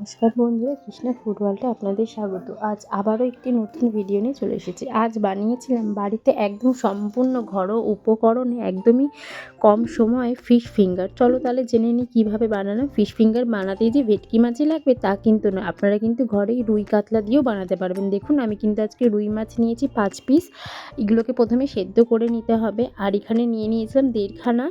নমস্কার বন্ধুরা কৃষ্ণা ফুড আপনাদের স্বাগত। আজ আবারও একটি নতুন ভিডিও নিয়ে চলে এসেছি। আজ বানিয়েছিলাম বাড়িতে একদম সম্পূর্ণ ঘরোয়া উপকরণে একদমই কম সময়ে ফিশ ফিঙ্গার চলো তাহলে জেনে নিই কীভাবে বানানো ফিশ ফিঙ্গার বানাতে যে ভেটকি মাছই লাগবে তা কিন্তু নয়, আপনারা কিন্তু ঘরেই রুই কাতলা দিয়েও বানাতে পারবেন। দেখুন, আমি কিন্তু আজকে রুই মাছ নিয়েছি পাঁচ পিস এগুলোকে প্রথমে সেদ্ধ করে নিতে হবে। আর এখানে নিয়ে নিয়েছিলাম দেড়খানা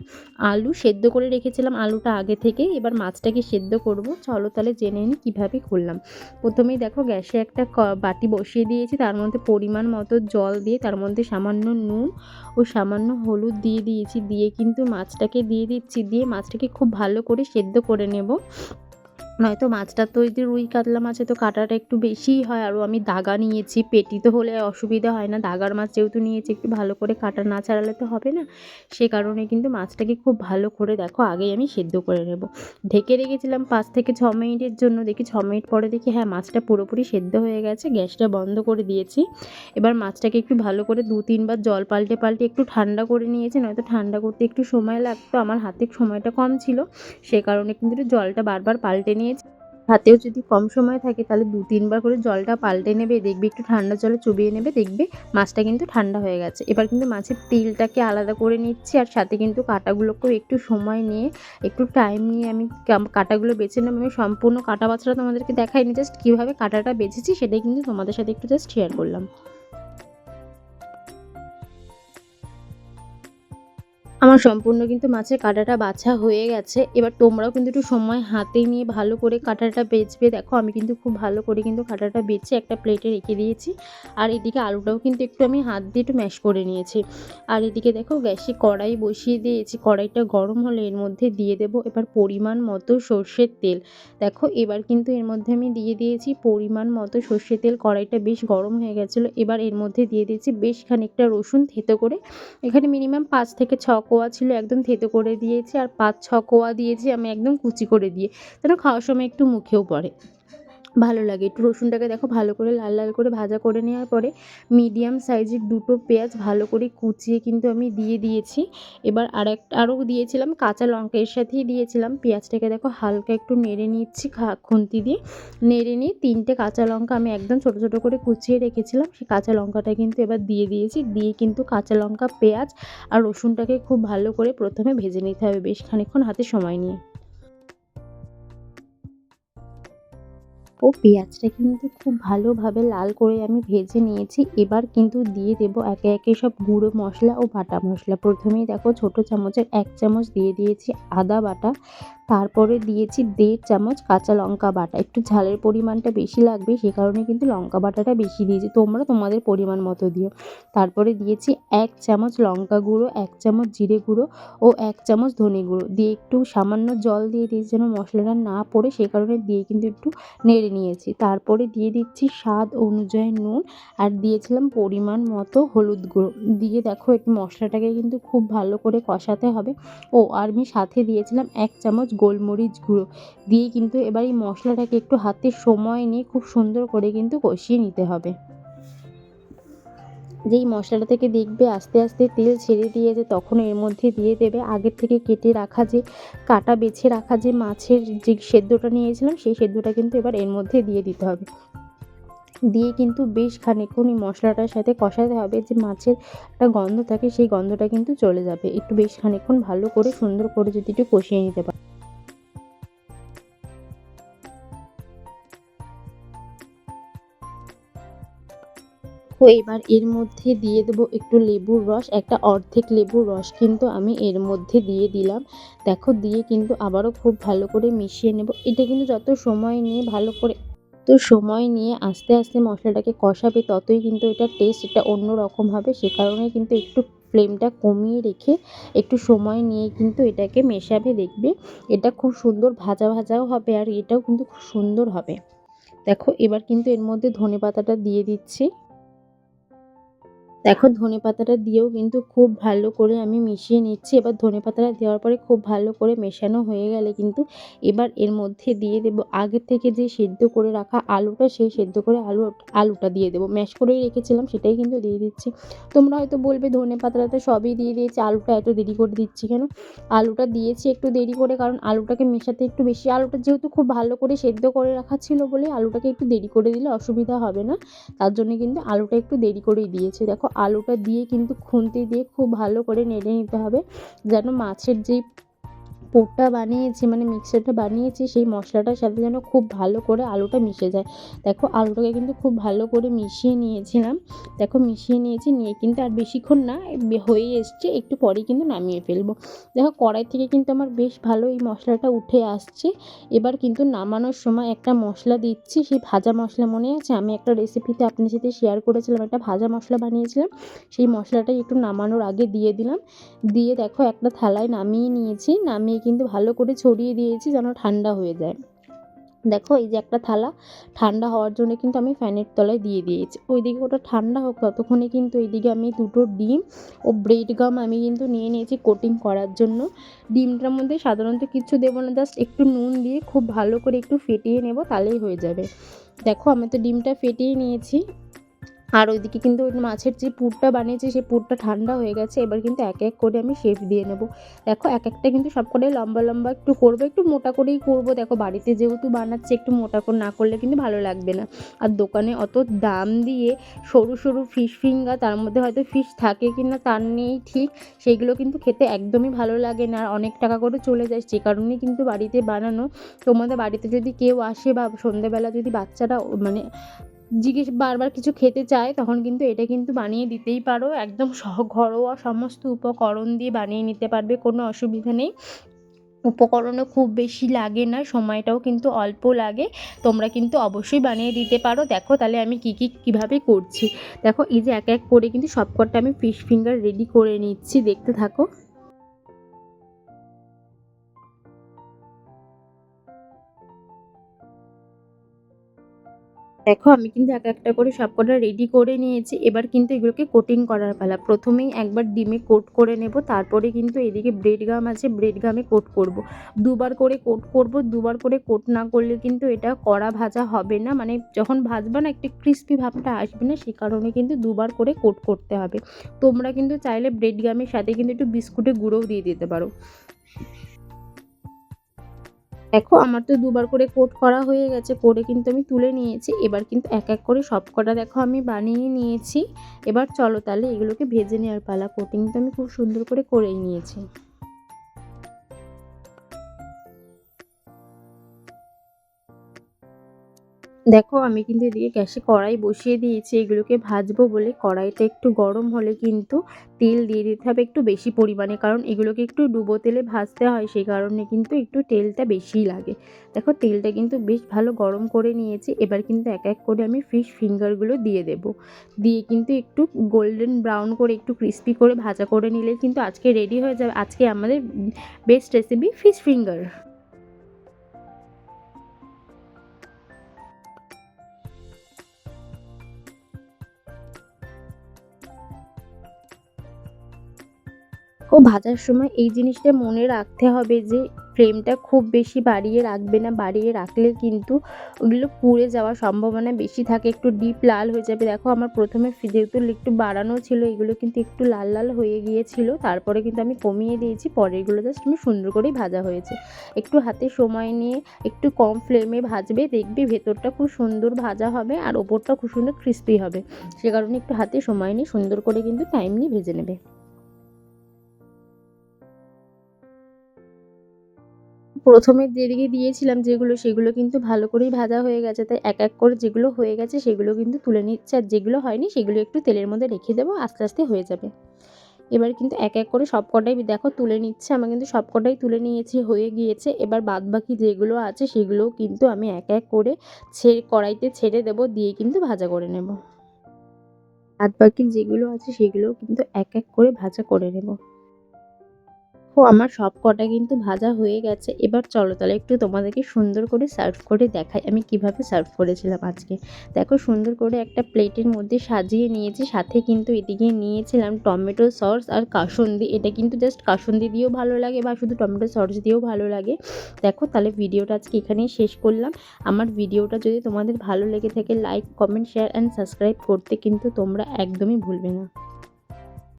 আলু। সেদ্ধ করে রেখেছিলাম আলুটা আগে থেকে। এবার মাছটাকে সেদ্ধ করব। চলো তাহলে জেনে নিই কীভাবে করলাম প্রথমেই দেখো গ্যাসে একটা বাটি বসিয়ে দিয়েছি। তার মধ্যে পরিমাণ মতো জল দিয়ে, তার মধ্যে সামান্য নুন ও সামান্য হলুদ দিয়ে দিয়েছি। দিয়ে কিন্তু মাছটাকে দিয়ে দিচ্ছি। দিয়ে মাছটাকে খুব ভালো করে সেদ্ধ করে নেব। নয়তো মাছটা তো ওই যে রুই কাতলা মাছে তো কাটাটা একটু বেশিই হয়, আরও আমি দাগা নিয়েছি, পেটি তো হলে অসুবিধা হয় না, দাগার মাছ যেহেতু নিয়েছি, একটু ভালো করে কাটা না ছাড়ালে তো হবে না। সে কারণে কিন্তু মাছটাকে খুব ভালো করে দেখো, আগেই আমি সেদ্ধ করে নেব। ঢেকে রেখেছিলাম পাঁচ থেকে ছ মিনিটের জন্য, দেখি ছ মিনিট পরে দেখি হ্যাঁ মাছটা পুরোপুরি সেদ্ধ হয়ে গেছে, গ্যাসটা বন্ধ করে দিয়েছি। এবার মাছটাকে একটু ভালো করে দু তিনবার জল পাল্টে পাল্টে একটু ঠান্ডা করে নিয়েছি, নয়তো ঠান্ডা করতে একটু সময় লাগতো, আমার হাতে সময়টা কম ছিল, সে কারণে কিন্তু জলটা বারবার পাল্টে নিয়েছি হাতেও যদি কম সময় থাকে, তাহলে দু তিনবার করে জলটা পাল্টে নেবে, দেখবে একটু ঠান্ডা জলে চুবিয়ে নেবে, দেখবে মাছটা কিন্তু ঠান্ডা হয়ে গেছে। এবার কিন্তু মাছের তিলটাকে আলাদা করে নিচ্ছি, আর সাথে কিন্তু কাঁটাগুলোকেও একটু সময় নিয়ে, একটু টাইম নিয়ে আমি কাঁটাগুলো বেছে নেব। আমি সম্পূর্ণ কাঁটা বাছাটা তোমাদেরকে দেখাইনি জাস্ট কীভাবে কাঁটাটা বেছেছি সেটাই কিন্তু তোমাদের সাথে একটু জাস্ট শেয়ার করলাম। আমার সম্পূর্ণ কিন্তু মাছের কাঁটাটা বাছা হয়ে গেছে। এবার তোমরাও কিন্তু একটু সময় হাতে নিয়ে ভালো করে কাঁটাটা বেচবে। দেখো, আমি কিন্তু খুব ভালো করে কিন্তু কাঁটাটা বেছে একটা প্লেটে রেখে দিয়েছি। আর এদিকে আলুটাও কিন্তু একটু আমি হাত দিয়ে একটু ম্যাশ করে নিয়েছি। আর এদিকে দেখো, গ্যাসে কড়াই বসিয়ে দিয়েছি। কড়াইটা গরম হলে এর মধ্যে দিয়ে দেবো এবার পরিমাণ মতো সর্ষের তেল। দেখো, এবার কিন্তু এর মধ্যে আমি দিয়ে দিয়েছি পরিমাণ মতো সর্ষের তেল। কড়াইটা বেশ গরম হয়ে গেছিল। এবার এর মধ্যে দিয়ে দিয়েছি বেশ খানিকটা রসুন থেতো করে। এখানে মিনিমাম পাঁচ থেকে ছ কোয়া ছিল একদম থেতো করে দিয়েছি আর পাঁচ ছ কোয়া দিয়েছি আমি একদম কুচি করে দিয়ে। যেন খাওয়ার সময় একটু মুখেও পড়ে। ভালো লাগে। একটু রসুনটাকে দেখো ভালো করে লাল লাল করে ভাজা করে নেওয়ার পরে মিডিয়াম সাইজের দুটো পেঁয়াজ ভালো করে কুচিয়ে কিন্তু আমি দিয়ে দিয়েছি। এবার আরেক আরও দিয়েছিলাম কাঁচা লঙ্কা, এর সাথেই দিয়েছিলাম পেঁয়াজটাকে দেখো হালকা একটু নেড়ে নিচ্ছি খুন্তি দিয়ে। নেড়ে নিয়ে তিনটে কাঁচা লঙ্কা আমি একদম ছোটো ছোটো করে কুচিয়ে রেখেছিলাম, সেই কাঁচা লঙ্কাটা কিন্তু এবার দিয়ে দিয়েছি। দিয়ে কিন্তু কাঁচা লঙ্কা, পেঁয়াজ আর রসুনটাকে খুব ভালো করে প্রথমে ভেজে নিতে হবে বেশ খানিকক্ষণ হাতে সময় নিয়ে। ও পেঁয়াজটা কিন্তু খুব ভালোভাবে লাল করে আমি ভেজে নিয়েছি। এবার কিন্তু দিয়ে দেব একে একে সব গুঁড়ো মশলা ও বাটা মশলা। প্রথমেই দেখো ছোট চামচের এক চামচ দিয়ে দিয়েছি আদা বাটা। তারপরে দিয়েছি দেড় চামচ কাঁচা লঙ্কা বাটা। একটু ঝালের পরিমাণটা বেশি লাগবে, সে কারণে কিন্তু লঙ্কা বাটাটা বেশি দিয়েছি। তোমরা তোমাদের পরিমাণ মতো দিও। তারপরে দিয়েছি এক চামচ লঙ্কা গুঁড়ো, এক চামচ জিরে গুঁড়ো ও এক চামচ ধনে গুঁড়ো। দিয়ে একটু সামান্য জল দিয়ে দিয়েছি যেন মশলাটা না পড়ে, সে কারণে দিয়ে কিন্তু একটু নেড়ে নিয়েছি। তারপরে দিয়ে দিচ্ছি স্বাদ অনুযায়ী নুন আর দিয়েছিলাম পরিমাণ মতো হলুদ গুঁড়ো। দিয়ে দেখো একটু মশলাটাকে কিন্তু খুব ভালো করে কষাতে হবে। ও আর আমি সাথে দিয়েছিলাম এক চামচ গোলমরিচ গুঁড়ো দিয়ে কিন্তু এবার এই মশলাটাকে একটু হাতে সময় নিয়ে খুব সুন্দর করে কিন্তু কষিয়ে নিতে হবে। যেই মশলাটা থেকে দেখবে আস্তে আস্তে তেল ছেড়ে দিয়েছে তখন এর মধ্যে দিয়ে দেবে আগের থেকে কেটে রাখা যে কাটা বেছে রাখা যে মাছের যে সেদ্ধটা নিয়েছিলাম সেই সেদ্ধটা কিন্তু এবার এর মধ্যে দিয়ে দিতে হবে। দিয়ে কিন্তু বেশ খানিকক্ষণ এই মশলাটার সাথে কষাতে হবে যে মাছের একটা গন্ধ থাকে সেই গন্ধটা কিন্তু চলে যাবে। একটু বেশ খানিকক্ষণ ভালো করে সুন্দর করে যদি একটু কষিয়ে নিতে পারে। তো এবার এর মধ্যে দিয়ে দেবো একটু লেবুর রস, একটা অর্ধেক লেবুর রস কিন্তু আমি এর মধ্যে দিয়ে দিলাম। দেখো, দিয়ে কিন্তু আবারও খুব ভালো করে মিশিয়ে নেব। এটা কিন্তু যত সময় নিয়ে ভালো করে তো সময় নিয়ে আস্তে আস্তে মশলাটাকে কষাবে, ততই কিন্তু এটা টেস্ট এটা অন্য রকম হবে। সে কারণে কিন্তু একটু ফ্লেমটা কমিয়ে রেখে একটু সময় নিয়ে কিন্তু এটাকে মেশাবে, দেখবে এটা খুব সুন্দর ভাজা ভাজাও হবে আর এটাও কিন্তু খুব সুন্দর হবে। দেখো, এবার কিন্তু এর মধ্যে ধনে পাতাটা দিয়ে দিচ্ছি। দেখো ধনে পাতাটা দিয়েও কিন্তু খুব ভালো করে আমি মিশিয়ে নিচ্ছি। এবার ধনে পাতাটা দেওয়ার পরে খুব ভালো করে মেশানো হয়ে গেলে কিন্তু এবার এর মধ্যে দিয়ে দেবো আগের থেকে যে সেদ্ধ করে রাখা আলুটা, সেই সেদ্ধ করে আলু, আলুটা দিয়ে দেবো। ম্যাশ করেই রেখেছিলাম, সেটাই কিন্তু দিয়ে দিচ্ছি। তোমরা হয়তো বলবে ধনে পাতাটা তো সবই দিয়ে দিয়েছি, আলুটা এত দেরি করে দিচ্ছি কেন? আলুটা দিয়েছি একটু দেরি করে, কারণ আলুটাকে মেশাতে একটু বেশি, আলুটা যেহেতু খুব ভালো করে সেদ্ধ করে রাখা ছিল বলে আলুটাকে একটু দেরি করে দিলে অসুবিধা হবে না। তার জন্য কিন্তু আলুটা একটু দেরি করেই দিয়েছি। দেখো আলুটা দিয়ে কিন্তু খুন্তি দিয়ে খুব ভালো করে নেড়ে নিতে হবে। যেন মাছের যেই পোরটা বানিয়েছি মানে মিক্সারটা বানিয়েছি, সেই মশলাটার সাথে যেন খুব ভালো করে আলুটা মিশে যায়। দেখো, আলুটাকে কিন্তু খুব ভালো করে মিশিয়ে নিয়েছিলাম। দেখো, মিশিয়ে নিয়েছি, নিয়ে কিন্তু আর বেশিক্ষণ না হয়ে এসছে, একটু পরেই কিন্তু নামিয়ে ফেলব। দেখো, কড়াই থেকে কিন্তু আমার বেশ ভালো এই মশলাটা উঠে আসছে। এবার কিন্তু নামানোর সময় একটা মশলা দিচ্ছি, সেই ভাজা মশলা মনে আছে? আমি একটা রেসিপিতে আপনার সাথে শেয়ার করেছিলাম, একটা ভাজা মশলা বানিয়েছিলাম। সেই মশলাটাই একটু নামানোর আগে দিয়ে দিলাম। দিয়ে দেখো, একটা থালায় নামিয়ে নিয়েছি, নামিয়ে কিন্তু ভালো করে ছড়িয়ে দিয়েছি যেন ঠান্ডা হয়ে যায়। দেখো এই যে একটা থালা, ঠান্ডা হওয়ার জন্য কিন্তু আমি ফ্যানের তলায় দিয়ে দিয়েছি। ওইদিকে ওটা ঠান্ডা হোক, ততক্ষণে কিন্তু এইদিকে আমি দুটো ডিম ও ব্রেড গাম আমি কিন্তু নিয়ে নিয়েছি কোটিং করার জন্য। ডিমটার মধ্যে সাধারণত কিছু দেবো না জাস্ট একটু নুন দিয়ে খুব ভালো করে একটু ফেটিয়ে নেব, তাহলেই হয়ে যাবে। দেখো আমি তো ডিমটা ফেটিয়ে নিয়েছি। আর ওইদিকে কিন্তু ওই মাছের যে পুরটা বানিয়েছি, সেই পুরটা ঠান্ডা হয়ে গেছে। এবার কিন্তু এক এক করে আমি শেপ দিয়ে নেব। দেখো, এক একটা কিন্তু সব কটাই লম্বা লম্বা একটু করব, একটু মোটা করেই করব। দেখো, বাড়িতে যেহেতু বানাচ্ছে, একটু মোটা করে, না করলে কিন্তু ভালো লাগবে না। আর দোকানে অত দাম দিয়ে সরু সরু ফিশ ফিঙ্গার তার মধ্যে হয়তো ফিশ থাকে কি না তার নেই ঠিক, সেইগুলো কিন্তু খেতে একদমই ভালো লাগে না। আর অনেক টাকা করে চলে যায়, সে কারণেই কিন্তু বাড়িতে বানানো। তোমাদের বাড়িতে যদি কেউ আসে বা সন্ধেবেলা যদি বাচ্চারা মানে জিজ্ঞেস, বারবার কিছু খেতে চায়, তখন কিন্তু এটা কিন্তু বানিয়ে দিতেই পারো। একদম সহ, ঘরোয়া সমস্ত উপকরণ দিয়ে বানিয়ে নিতে পারবে, কোনো অসুবিধা নেই। উপকরণও খুব বেশি লাগে না, সময়টাও কিন্তু অল্প লাগে। তোমরা কিন্তু অবশ্যই বানিয়ে দিতে পারো। দেখো তাহলে আমি কী কী, কীভাবে করছি। দেখো এই যে এক এক করে কিন্তু সবকটা আমি ফিশ ফিঙ্গার রেডি করে নিচ্ছি, দেখতে থাকো। দেখো, আমি কিন্তু এক একটা করে সবকটা রেডি করে নিয়েছি। এবার কিন্তু এগুলোকে কোটিং করার পালা। প্রথমেই একবার ডিমে কোট করে নেব, তারপরে কিন্তু এদিকে ব্রেড গাম আছে ব্রেড গামে কোট করব। দুবার করে কোট করব, দুবার করে কোট না করলে কিন্তু এটা কড়া ভাজা হবে না। মানে যখন ভাজবা না, একটু ক্রিস্পি ভাবটা আসবে না, সে কারণে কিন্তু দুবার করে কোট করতে হবে। তোমরা কিন্তু চাইলে ব্রেড গামের সাথে কিন্তু একটু বিস্কুটের গুঁড়োও দিয়ে দিতে পারো। দেখো, আমার তো দুবার করে কোট করা হয়ে গেছে, করে কিন্তু আমি তুলে নিয়েছি। এবার কিন্তু এক এক করে সব কটা দেখো আমি বানিয়ে নিয়েছি। এবার চলো তাহলে এগুলোকে ভেজে নেওয়ার পালা। কোটিং তো আমি খুব সুন্দর করে করেই নিয়েছি। দেখো, আমি কিন্তু এদিকে গ্যাসে কড়াই বসিয়ে দিয়েছি। এগুলোকে ভাজবো বলে কড়াইটা একটু গরম হলে কিন্তু তেল দিয়ে দিতে হবে একটু বেশি পরিমাণে। কারণ এগুলোকে একটু ডুবো তেলে ভাজতে হয়, সেই কারণে কিন্তু একটু তেলটা বেশিই লাগে। দেখো, তেলটা কিন্তু বেশ ভালো গরম করে নিয়েছি। এবার কিন্তু এক এক করে আমি ফিশ ফিঙ্গারগুলো দিয়ে দেব। দিয়ে কিন্তু একটু গোল্ডেন ব্রাউন করে, একটু ক্রিস্পি করে ভাজা করে নিলে কিন্তু আজকে রেডি হয়ে যাবে। আজকে আমাদের বেস্ট রেসিপি ফিশ ফিঙ্গার ও ভাজার সময় এই জিনিসটা মনে রাখতে হবে যে ফ্লেমটা খুব বেশি বাড়িয়ে রাখবে না, বাড়িয়ে রাখলে কিন্তু ওগুলো পুড়ে যাওয়ার সম্ভাবনা বেশি থাকে, একটু ডিপ লাল হয়ে যাবে। দেখো আমার প্রথমে যেহেতু একটু বাড়ানো ছিল, এগুলো কিন্তু একটু লাল লাল হয়ে গিয়েছিল, তারপরে কিন্তু আমি কমিয়ে দিয়েছি, পরেরগুলো জাস্ট আমি সুন্দর করেই ভাজা হয়েছে। একটু হাতে সময় নিয়ে একটু কম ফ্লেমে ভাজবে, দেখবে ভেতরটা খুব সুন্দর ভাজা হবে আর ওপরটা খুব সুন্দর ক্রিস্পি হবে। সে কারণে একটু হাতে সময় নিয়ে সুন্দর করে কিন্তু টাইম নিয়ে ভেজে নেবে। প্রথমে যেদিকে দিয়েছিলাম যেগুলো, সেগুলো কিন্তু ভালো করেই ভাজা হয়ে গেছে। তাই এক এক করে যেগুলো হয়ে গেছে, সেগুলো কিন্তু তুলে নিচ্ছে। আর যেগুলো হয়নি, সেগুলো একটু তেলের মধ্যে রেখে দেবো, আস্তে আস্তে হয়ে যাবে। এবার কিন্তু এক এক করে সব কটাই দেখো তুলে নিচ্ছে। আমার কিন্তু সব কটাই তুলে নিয়েছি, হয়ে গিয়েছে। এবার বাদ বাকি যেগুলো আছে সেগুলোও কিন্তু আমি এক এক করে ছেড়ে কড়াইতে ছেড়ে দেবো, দিয়ে কিন্তু ভাজা করে নেব। বাদ বাকি যেগুলো আছে সেগুলোও কিন্তু এক এক করে ভাজা করে নেব। ও আমার সব কটা কিন্তু ভাজা হয়ে গেছে। এবার চলো তাহলে একটু তোমাদেরকে সুন্দর করে সার্ভ করে দেখাই আমি কীভাবে সার্ভ করেছিলাম আজকে। দেখো, সুন্দর করে একটা প্লেটের মধ্যে সাজিয়ে নিয়েছি, সাথে কিন্তু এদিকে নিয়েছিলাম টমেটো সস আর কাসুন্দি। এটা কিন্তু জাস্ট কাসুন্দি দিয়েও ভালো লাগে বা শুধু টমেটো সস দিয়েও ভালো লাগে। দেখো, তাহলে ভিডিওটা আজকে এখানেই শেষ করলাম। আমার ভিডিওটা যদি তোমাদের ভালো লেগে থাকে like comment share and subscribe করতে কিন্তু তোমরা একদমই ভুলবে না।